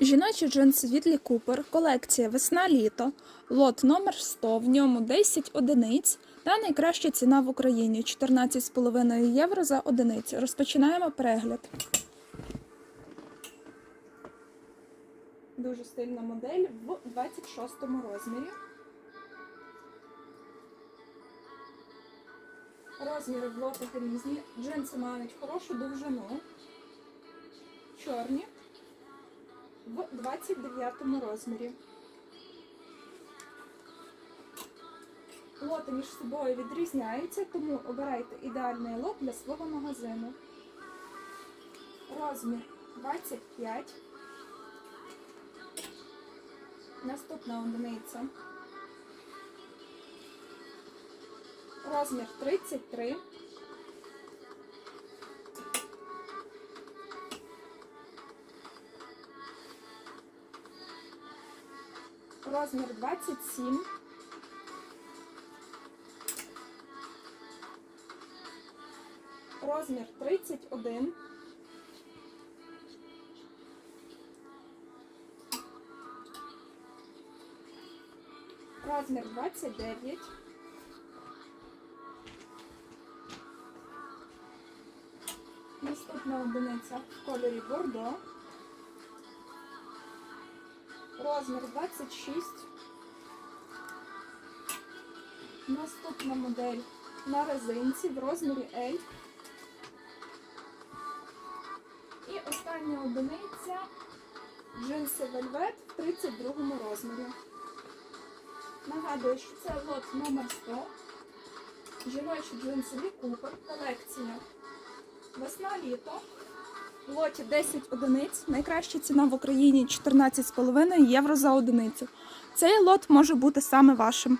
Жіночі джинси від Лі Купер, колекція весна-літо, лот номер 100, в ньому 10 одиниць та найкраща ціна в Україні 14,5 євро за одиницю. Розпочинаємо перегляд. Дуже стильна модель в 26 розмірі. Розміри в лотах різні. Джинси мають хорошу довжину. Чорні в 29 розмірі. Лоти між собою відрізняються, тому обирайте ідеальний лот для свого магазину. Розмір 25. Наступна одиниця. Розмір 33. Розмір 27. Розмір 31. Розмір 29. Наступна одиниця в кольорі бордо. Розмір 26. Наступна модель на резинці в розмірі L. І остання одиниця джинси Velvet в 32 розмірі. Нагадую, що це лот номер 100. Жіночі джинси Лі Купер. Колекція весна-літо. В лоті 10 одиниць. Найкраща ціна в Україні 14,5 євро за одиницю. Цей лот може бути саме вашим.